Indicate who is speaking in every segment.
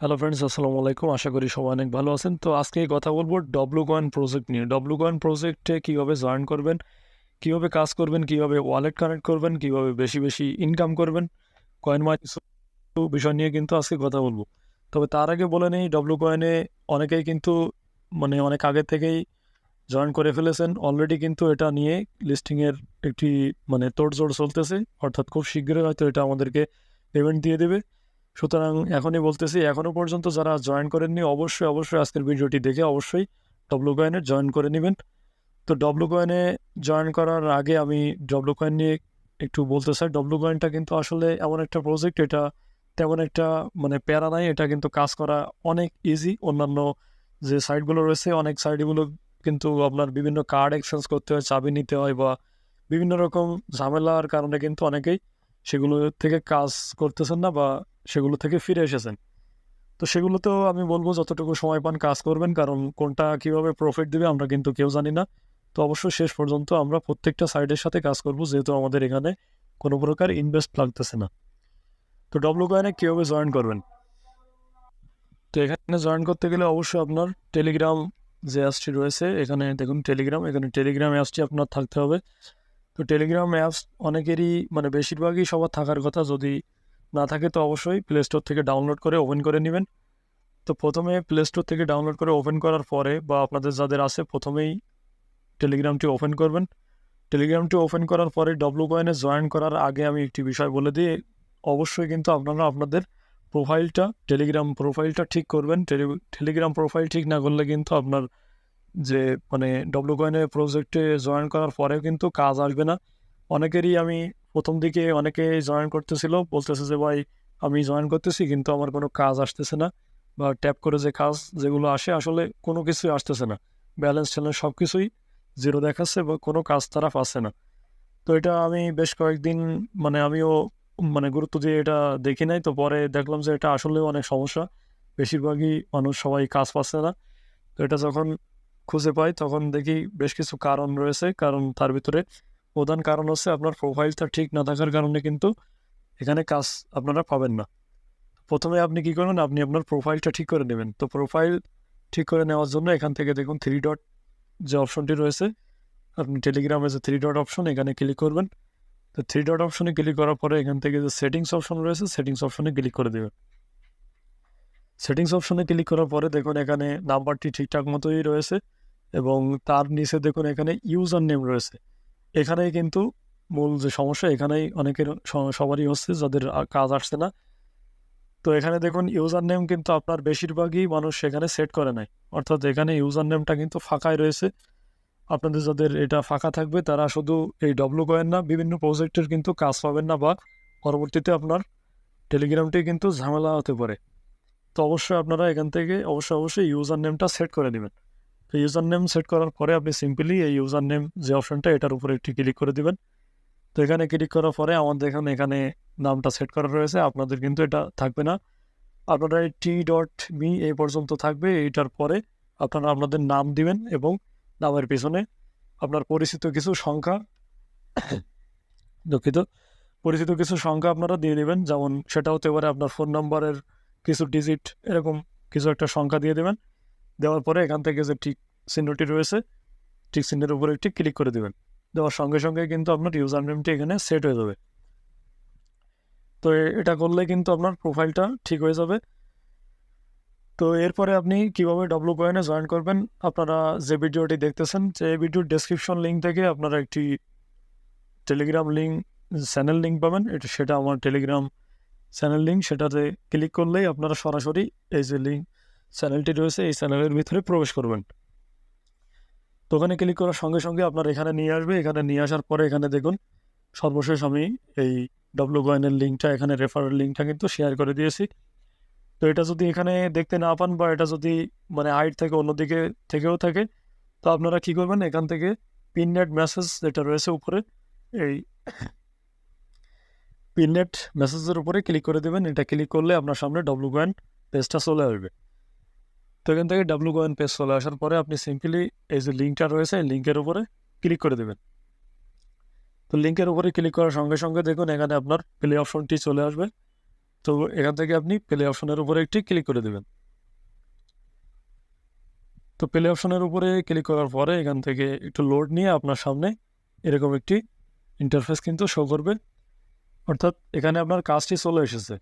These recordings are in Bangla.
Speaker 1: হ্যালো ফ্রেন্ডস আসসালামু আলাইকুম। আশা করি সবাই অনেক ভালো আছেন। তো আজকে কথা বলব ডব্লু কয়েন প্রজেক্ট নিয়ে। ডব্লু কয়েন প্রজেক্টে কীভাবে জয়েন করবেন, কীভাবে কাজ করবেন, কীভাবে ওয়ালেট কানেক্ট করবেন, কীভাবে বেশি বেশি ইনকাম করবেন কয়েন মাই বিষয় নিয়ে কিন্তু আজকে কথা বলব। তবে তার আগে বলে নেই ডব্লু কয়েনে অনেকেই কিন্তু মানে অনেক আগে থেকেই জয়েন করে ফেলেছেন। অলরেডি কিন্তু এটা নিয়ে লিস্টিংয়ের একটি মানে তোড়জোড় চলতেছে। অর্থাৎ খুব শীঘ্রই হয়তো এটা আমাদেরকে পেমেন্ট দিয়ে দেবে। সুতরাং এখনই বলতেছি এখনও পর্যন্ত যারা জয়েন করেননি, অবশ্যই অবশ্যই আজকের ভিডিওটি দেখে অবশ্যই ডব্লু কয়েনে জয়েন করে নেবেন। তো ডব্লু কয়েনে জয়েন করার আগে আমি ডব্লু কয়েন নিয়ে একটু বলতে চাই। ডব্লু কয়েনটা কিন্তু আসলে এমন একটা প্রজেক্ট এটা তেমন একটা মানে প্যারা নাই, এটা কিন্তু কাজ করা অনেক ইজি অন্যান্য যে সাইটগুলো রয়েছে, অনেক সাইটগুলো কিন্তু আপনার বিভিন্ন কার্ড এক্সচেঞ্জ করতে হয়, চাবি নিতে হয় বা বিভিন্ন রকম ঝামেলার কারণে কিন্তু অনেকেই সেগুলো থেকে কাজ করতেছেন না বা সেগুলো থেকে ফিরে এসেছেন। তো সেগুলোতেও আমি বলব যতটুকু সময় পান কাজ করবেন, কারণ কোনটা কীভাবে প্রফিট দেবে আমরা কিন্তু কেউ জানি না। তো অবশ্যই শেষ পর্যন্ত আমরা প্রত্যেকটা সাইডের সাথে কাজ করব, যেহেতু আমাদের এখানে কোনো প্রকার ইনভেস্ট লাগতেছে না। তো ডব্লু কয়েনে কীভাবে জয়েন করবেন? তো এখানে জয়েন করতে গেলে অবশ্যই আপনার টেলিগ্রাম যে অ্যাপসটি রয়েছে, এখানে দেখুন টেলিগ্রাম এখানে টেলিগ্রাম অ্যাপসটি আপনার থাকতে হবে। তো টেলিগ্রাম অ্যাপস অনেকেরই মানে বেশিরভাগই সবার থাকার কথা, যদি না থাকে তো অবশ্যই প্লে স্টোর থেকে ডাউনলোড করে ওপেন করে নেবেন। তো প্রথমে প্লে স্টোর থেকে ডাউনলোড করে ওপেন করার পরে বা আপনাদের যাদের আছে, প্রথমেই টেলিগ্রামটি ওপেন করবেন। টেলিগ্রামটি ওপেন করার পরে ডব্লু কয়েনে জয়েন করার আগে আমি একটি বিষয় বলে দিই। অবশ্যই কিন্তু আপনারা আপনাদের প্রোফাইলটা টেলিগ্রাম প্রোফাইলটা ঠিক করবেন। টেলিগ্রাম প্রোফাইল ঠিক না করলে কিন্তু আপনার যে মানে ডব্লু কয়েনের প্রজেক্টে জয়েন করার পরেও কিন্তু কাজ আসবে না। অনেকেরই আমি প্রথম দিকে অনেকে জয়েন করতেছিল, বলতেছে যে, ভাই, আমি জয়েন করতেছি, কিন্তু আমার কোনো কাজ আসতেছে না। বা ট্যাপ করে যে কাজ যেগুলো আসে, আসলে কোনো কিছুই আসতেছে না। ব্যালেন্স চ্যালেঞ্জ সব কিছুই জিরো দেখাচ্ছে বা কোনো কাজ তারা পাচ্ছে না। তো এটা আমি বেশ কয়েকদিন মানে আমিও মানে গুরুত্ব দিয়ে এটা দেখি নাই। তো পরে দেখলাম যে এটা আসলেও অনেক সমস্যা। বেশিরভাগই মানুষ সবাই কাজ পাচ্ছে না। তো এটা যখন খুঁজে পাই, তখন দেখি বেশ কিছু কারণ রয়েছে। কারণ তার ভিতরে প্রধান কারণ হচ্ছে আপনার প্রোফাইলটা ঠিক না থাকার কারণে কিন্তু এখানে কাজ আপনারা পাবেন না। প্রথমে আপনি কি করবেন? আপনি আপনার প্রোফাইলটা ঠিক করে নেবেন। তো প্রোফাইল ঠিক করে নেওয়ার জন্য এখান থেকে দেখুন থ্রি ডট যে অপশনটি রয়েছে, আপনি টেলিগ্রামে যে থ্রি ডট অপশন এখানে ক্লিক করবেন। তো থ্রি ডট অপশনে ক্লিক করার পরে এখান থেকে যে সেটিংস অপশন রয়েছে সেটিংস অপশনে ক্লিক করে দেবেন। সেটিংস অপশনে ক্লিক করার পরে দেখুন এখানে নাম্বারটি ঠিকঠাক মতোই রয়েছে এবং তার নিচে দেখুন এখানে ইউজার নেম রয়েছে। এখানেই কিন্তু মূল যে সমস্যা, এখানেই অনেকের সবারই হচ্ছে যাদের কাজ আসছে না। তো এখানে দেখুন ইউজার নেম কিন্তু আপনার বেশিরভাগই মানুষ সেখানে সেট করে নাই অর্থাৎ এখানে ইউজার নেমটা কিন্তু ফাঁকাই রয়েছে। আপনাদের যাদের এটা ফাঁকা থাকবে, তারা শুধু এই ডব্লু কয়েন না, বিভিন্ন প্রজেক্টের কিন্তু কাজ পাবেন না বা পরবর্তীতে আপনার টেলিগ্রামটি কিন্তু ঝামেলা হতে পারে। তো অবশ্যই আপনারা এখান থেকে অবশ্যই অবশ্যই ইউজার নেমটা সেট করে নেবেন। তো ইউজার নেম সেট করার পরে আপনি সিম্পলি এই ইউজার নেম যে অপশনটা এটার উপরে একটি ক্লিক করে দেবেন। তো এখানে ক্লিক করার পরে আমাদের এখানে এখানে নামটা সেট করা রয়েছে। আপনাদের কিন্তু এটা থাকবে না। আপনারা এই টি ডট মি এই পর্যন্ত থাকবে। এইটার পরে আপনারা আপনাদের নাম দিবেন এবং নামের পিছনে আপনার পরিচিত কিছু সংখ্যা, দুঃখিত, পরিচিত কিছু সংখ্যা আপনারা দিয়ে দেবেন। যেমন সেটা হতে পারে আপনার ফোন নাম্বারের কিছু ডিজিট এরকম কিছু একটা সংখ্যা দিয়ে দেবেন। দেওয়ার পরে এখান থেকে যে ঠিক চিহ্নটি রয়েছে, ঠিক চিহ্নের উপরে একটি ক্লিক করে দেবেন। দেওয়ার সঙ্গে সঙ্গে কিন্তু আপনার ইউজার নেমটি এখানে সেট হয়ে যাবে। তো এটা করলে কিন্তু আপনার প্রোফাইলটা ঠিক হয়ে যাবে। তো এরপরে আপনি কীভাবে ডব্লু কয়েনে জয়েন করবেন? আপনারা যে ভিডিওটি দেখতেছেন, যে ভিডিওর ডেসক্রিপশন লিঙ্ক থেকে আপনারা একটি টেলিগ্রাম লিঙ্ক চ্যানেল লিঙ্ক পাবেন। এটা, সেটা আমার টেলিগ্রাম চ্যানেল লিঙ্ক সেটাতে ক্লিক করলেই আপনারা সরাসরি এই যে লিঙ্ক চ্যানেলটি রয়েছে, এই চ্যানেলের ভিতরে প্রবেশ করবেন। তো ওখানে ক্লিক করার সঙ্গে সঙ্গে আপনার এখানে নিয়ে আসবে। এখানে নিয়ে আসার পরে এখানে দেখুন, সর্বশেষ আমি এই ডব্লু কয়েনের লিঙ্কটা এখানে রেফারেল লিঙ্কটা কিন্তু শেয়ার করে দিয়েছি। তো এটা যদি এখানে দেখতে না পান বা এটা যদি মানে হাইট থেকে অন্যদিকে থেকেও থাকে, তো আপনারা কি করবেন? এখান থেকে পিননেট মেসেজ যেটা রয়েছে উপরে, এই পিননেট মেসেজের উপরে ক্লিক করে দেবেন। এটা ক্লিক করলে আপনার সামনে ডব্লু কয়েন পেজটা চলে আসবে। তো এখান থেকে ডাব্লু কয়েন পেজ চলে আসার পরে আপনি সিম্পলি এই যে লিঙ্কটা রয়েছে লিঙ্কের উপরে ক্লিক করে দেবেন। তো লিঙ্কের উপরে ক্লিক করার সঙ্গে সঙ্গে দেখুন এখানে আপনার প্লে অপশনটি চলে আসবে। তো এখান থেকে আপনি প্লে অপশনের উপরে একটি ক্লিক করে দেবেন। তো প্লে অপশনের উপরে ক্লিক করার পরে এখান থেকে একটু লোড নিয়ে আপনার সামনে এরকম একটি ইন্টারফেস কিন্তু শো করবে। অর্থাৎ এখানে আপনার কাজটি চলে এসেছে।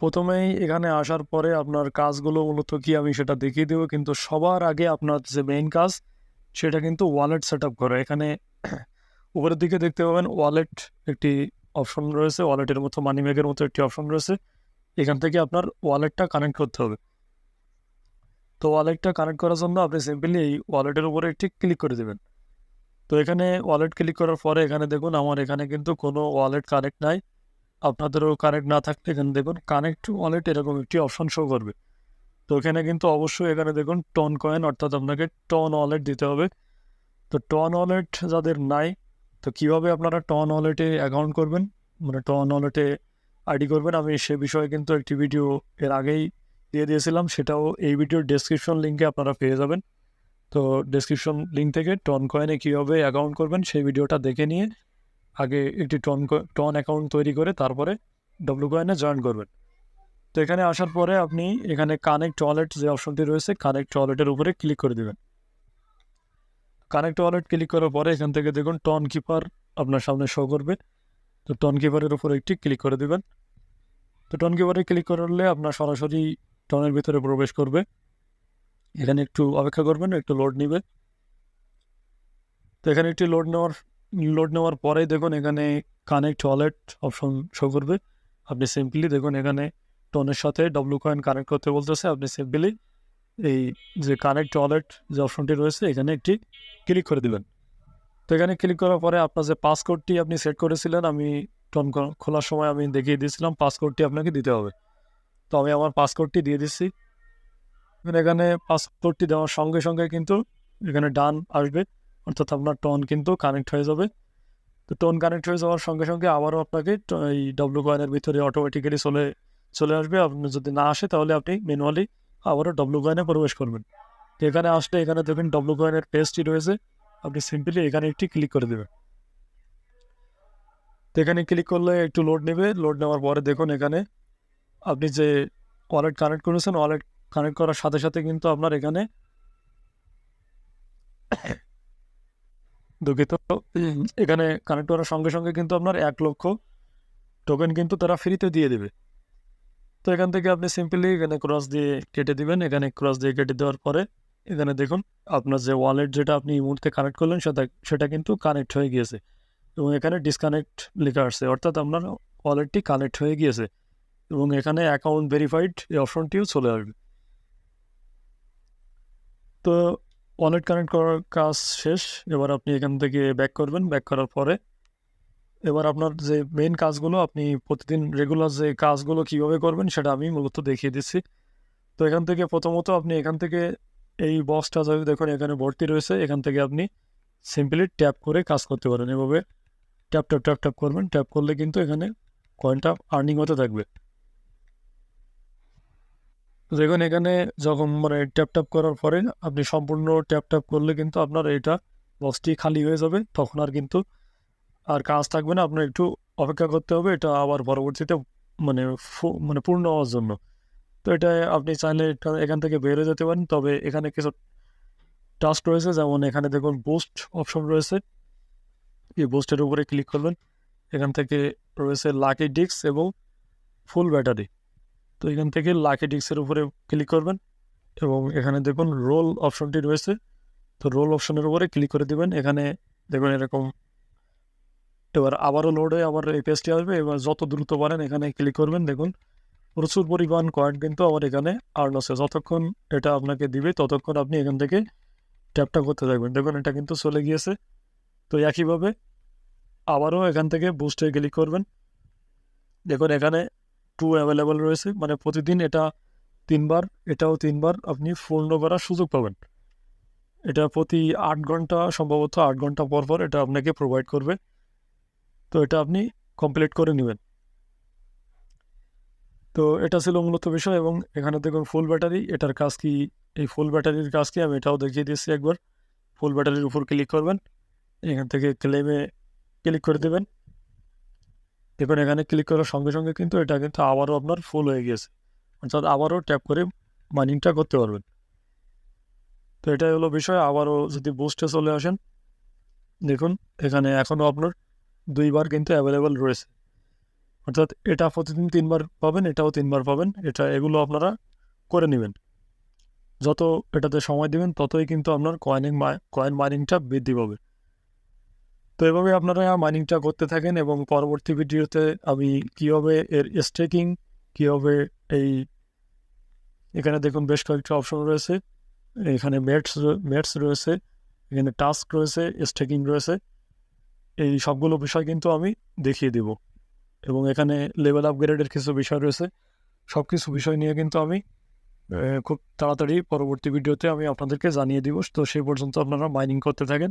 Speaker 1: প্রথমেই এখানে আসার পরে আপনার কাজগুলো মূলত কি আমি সেটা দেখিয়ে দেবো। কিন্তু সবার আগে আপনার যে মেইন কাজ, সেটা কিন্তু ওয়ালেট সেট আপ করা। এখানে উপরের দিকে দেখতে পাবেন ওয়ালেট একটি অপশন রয়েছে ওয়ালেটের মতো মানি ব্যাগের মতো একটি অপশন রয়েছে। এখান থেকে আপনার ওয়ালেটটা কানেক্ট করতে হবে। তো ওয়ালেটটা কানেক্ট করার জন্য আপনি সিম্পলি এই ওয়ালেটের উপরে একটি ক্লিক করে দেবেন। তো এখানে ওয়ালেট ক্লিক করার পরে এখানে দেখুন, আমার এখানে কিন্তু কোনো ওয়ালেট কানেক্ট নাই। আপনাদেরও কানেক্ট না থাকলে এখানে দেখুন কানেক্ট টু ওয়ালেট এরকম একটি অপশন শো করবে। তো এখানে কিন্তু অবশ্যই এখানে দেখুন টন কয়েন অর্থাৎ আপনাকে টন ওয়ালেট দিতে হবে। তো টন ওয়ালেট যাদের নাই, তো কীভাবে আপনারা টন ওয়ালেটে অ্যাকাউন্ট করবেন? মানে টন ওয়ালেটে আইডি করবেন। আমি সে বিষয়ে কিন্তু একটি ভিডিও এর আগেই দিয়ে দিয়েছিলাম। সেটাও এই ভিডিওর ডেসক্রিপশন লিঙ্কে আপনারা পেয়ে যাবেন। তো ডেসক্রিপশন লিঙ্ক থেকে টন কয়েনে কীভাবে অ্যাকাউন্ট করবেন সেই ভিডিওটা দেখে নিয়ে আগে একটি টন টন অ্যাকাউন্ট তৈরি করে তারপরে ডব্লু কয়েনে জয়েন করবেন। তো এখানে আসার পরে আপনি এখানে কানেক্ট ওয়ালেট যে অপশনটি রয়েছে কানেক্ট ওয়ালেটের উপরে ক্লিক করে দেবেন। কানেক্ট ওয়ালেট ক্লিক করার পরে এখান থেকে দেখুন টন কিপার আপনার সামনে শো করবে। তো টন কিপারের উপরে একটি ক্লিক করে দেবেন। তো টন কিপারে ক্লিক করলে আপনার সরাসরি টনের ভিতরে প্রবেশ করবে। এখানে একটু অপেক্ষা করবেন, একটু লোড নিবে। তো এখানে একটি লোড নেওয়ার লোড নেওয়ার পরেই দেখুন এখানে কানেক্ট ওয়ালেট অপশন শো করবে। আপনি সিম্পলি দেখুন এখানে টনের সাথে ডব্লু কয়েন কানেক্ট করতে বলতেছে। আপনি সিম্পলি এই যে কানেক্ট ওয়ালেট যে অপশনটি রয়েছে, এখানে একটি ক্লিক করে দিবেন। তো এখানে ক্লিক করার পরে আপনার যে পাসকোডটি আপনি সেট করেছিলেন, আমি টন খোলার সময় আমি দেখিয়ে দিয়েছিলাম পাসকোডটি আপনাকে দিতে হবে। তো আমি আমার পাসকোডটি দিয়ে দিচ্ছি। এখানে পাসকোডটি দেওয়ার সঙ্গে সঙ্গে কিন্তু এখানে ডান আসবে। অর্থাৎ আপনার টন কিন্তু কানেক্ট হয়ে যাবে। তো টোন কানেক্ট হয়ে যাওয়ার সঙ্গে সঙ্গে আবারও আপনাকে এই ডব্লু কয়েনের ভিতরে অটোমেটিক্যালি চলে চলে আসবে। আপনি যদি না আসে তাহলে আপনি ম্যানুয়ালি আবারও ডব্লু কয়েনে প্রবেশ করবেন। তো এখানে আসলে এখানে দেখবেন ডব্লু কয়েনের পেজটি রয়েছে। আপনি সিম্পলি এখানে একটি ক্লিক করে দেবেন। তো এখানে ক্লিক করলে একটু লোড নেবে। লোড নেওয়ার পরে দেখুন এখানে আপনি যে ওয়ালেট কানেক্ট করেছেন ওয়ালেট কানেক্ট করার সাথে সাথে কিন্তু আপনার এখানে দুঃখিত। এখানে কানেক্ট করার সঙ্গে সঙ্গে কিন্তু আপনার এক লক্ষ টোকেন কিন্তু তারা ফ্রিতে দিয়ে দেবে। তো এখান থেকে আপনি সিম্পলি এখানে ক্রস দিয়ে কেটে দিবেন। এখানে ক্রস দিয়ে কেটে দেওয়ার পরে এখানে দেখুন আপনার যে ওয়ালেট যেটা আপনি এই মুহূর্তে কানেক্ট করলেন সেটা সেটা কিন্তু কানেক্ট হয়ে গিয়েছে। এবং এখানে ডিসকানেক্ট লেখা আসছে অর্থাৎ আপনার ওয়ালেটটি কানেক্ট হয়ে গিয়েছে। এবং এখানে অ্যাকাউন্ট ভেরিফাইড এই অপশনটিও চলে আসবে। তো ওয়ালেট কানেক্ট করার কাজ শেষ। এবার আপনি এখান থেকে ব্যাক করবেন। ব্যাক করার পরে এবার আপনার যে মেইন কাজগুলো, আপনি প্রতিদিন রেগুলার যে কাজগুলো কীভাবে করবেন সেটা আমি মূলত দেখিয়ে দিচ্ছি। তো এখান থেকে প্রথমত আপনি এখান থেকে এই বক্সটা যদি দেখুন, এখানে ভর্তি রয়েছে। এখান থেকে আপনি সিম্পলি ট্যাপ করে কাজ করতে পারেন। এভাবে ট্যাপ ট্যাপ ট্যাপ ট্যাপ করবেন। ট্যাপ করলে কিন্তু এখানে কয়েনটা আর্নিং হতে থাকবে। দেখুন, এখানে যখন মানে ট্যাপ ট্যাপ করার পরে আপনি সম্পূর্ণ ট্যাপ ট্যাপ করলে কিন্তু আপনার এইটা বক্সটি খালি হয়ে যাবে। তখন আর কিন্তু আর কাজ থাকবে না। আপনার একটু অপেক্ষা করতে হবে। এটা আবার পরবর্তীতে মানে মানে পূর্ণ হওয়ার জন্য। তো এটা আপনি চাইলে এখান থেকে বের যেতে পারেন। তবে এখানে কিছু টাস্ক রয়েছে। যেমন এখানে দেখুন বুস্ট অপশন রয়েছে। এই বুস্টের উপরে ক্লিক করবেন। এখান থেকে রয়েছে লাকি ডিস্ক এবং ফুল ব্যাটারি তো এখান থেকে লাকি ডিস্কের উপরে ক্লিক করবেন এবং এখানে দেখুন রোল অপশনটি রয়েছে। তো রোল অপশনের উপরে ক্লিক করে দেবেন। এখানে দেখুন এরকম এবার আবারও লোড হয়ে আবার এই পেজটি আসবে। এবার যত দ্রুত পারেন এখানে ক্লিক করবেন। দেখুন প্রচুর পরিমাণ কয়েন কিন্তু আমার এখানে আর্ন আছে যতক্ষণ এটা আপনাকে দিবে, ততক্ষণ আপনি এখান থেকে ট্যাপটা করতে থাকবেন। দেখুন এটা কিন্তু চলে গিয়েছে। তো একইভাবে আবারও এখান থেকে বুস্টে ক্লিক করবেন। দেখুন এখানে টু অ্যাভেলেবেল রয়েছে। মানে প্রতিদিন এটা তিনবার, এটাও তিনবার আপনি পূর্ণ করার সুযোগ পাবেন। এটা প্রতি আট ঘণ্টা, সম্ভবত আট ঘণ্টা পর পর এটা আপনাকে প্রোভাইড করবে। তো এটা আপনি কমপ্লিট করে নেবেন। তো এটা ছিল মূলত বিষয় এবং এখানে দেখুন ফুল ব্যাটারি এটার কাজ কি? এই ফুল ব্যাটারির কাজ কি? আমি এটাও দেখিয়ে দিয়েছি একবার। ফুল ব্যাটারির উপর ক্লিক করবেন। এখান থেকে ক্লেমে ক্লিক করে দেবেন। দেখুন এখানে ক্লিক করার সঙ্গে সঙ্গে কিন্তু এটা কিন্তু আবারও আপনার ফুল হয়ে গিয়েছে। অর্থাৎ আবারও ট্যাপ করে মাইনিংটা করতে পারবেন। তো এটাই হলো বিষয়। আবারও যদি বুস্টে চলে আসেন, দেখুন এখানে এখনও আপনার দুইবার কিন্তু অ্যাভেলেবেল রয়েছে। অর্থাৎ এটা প্রতিদিন তিনবার পাবেন, এটাও তিনবার পাবেন, এটা এগুলো আপনারা করে নেবেন। যত এটাতে সময় দিবেন, ততই কিন্তু আপনার কয়েনিং কয়েন মাইনিংটা বৃদ্ধি পাবে। তো এভাবে আপনারা মাইনিংটা করতে থাকেন এবং পরবর্তী ভিডিওতে আমি কীভাবে এর স্টেকিং কীভাবে এই এখানে দেখুন বেশ কয়েকটা অপশন রয়েছে। এখানে মেটস মেটস রয়েছে, এখানে টাস্ক রয়েছে স্টেকিং রয়েছে। এই সবগুলো বিষয় কিন্তু আমি দেখিয়ে দেব। এবং এখানে লেভেল আপগ্রেডের কিছু বিষয় রয়েছে। সব কিছু বিষয় নিয়ে কিন্তু আমি খুব তাড়াতাড়ি পরবর্তী ভিডিওতে আমি আপনাদেরকে জানিয়ে দিব। তো সেই পর্যন্ত আপনারা মাইনিং করতে থাকেন।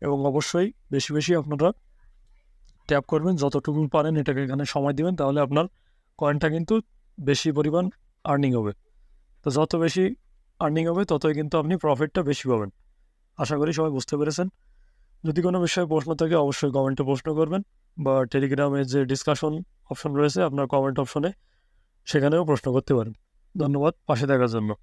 Speaker 1: এবং অবশ্যই বেশি বেশি আপনারা ট্যাপ করবেন। যতটুকু পারেন এটাকে এখানে সময় দিবেন, তাহলে আপনার কয়েনটা কিন্তু বেশি পরিমাণ আর্নিং হবে। তো যত বেশি আর্নিং হবে, ততই কিন্তু আপনি প্রফিটটা বেশি পাবেন। আশা করি সবাই বুঝতে পেরেছেন। যদি কোনো বিষয়ে প্রশ্ন থাকে, অবশ্যই কমেন্টে প্রশ্ন করবেন বা টেলিগ্রামে যে ডিসকাশন অপশন রয়েছে, আপনার কমেন্ট অপশনে সেখানেও প্রশ্ন করতে পারেন। ধন্যবাদ, পাশে থাকার জন্য।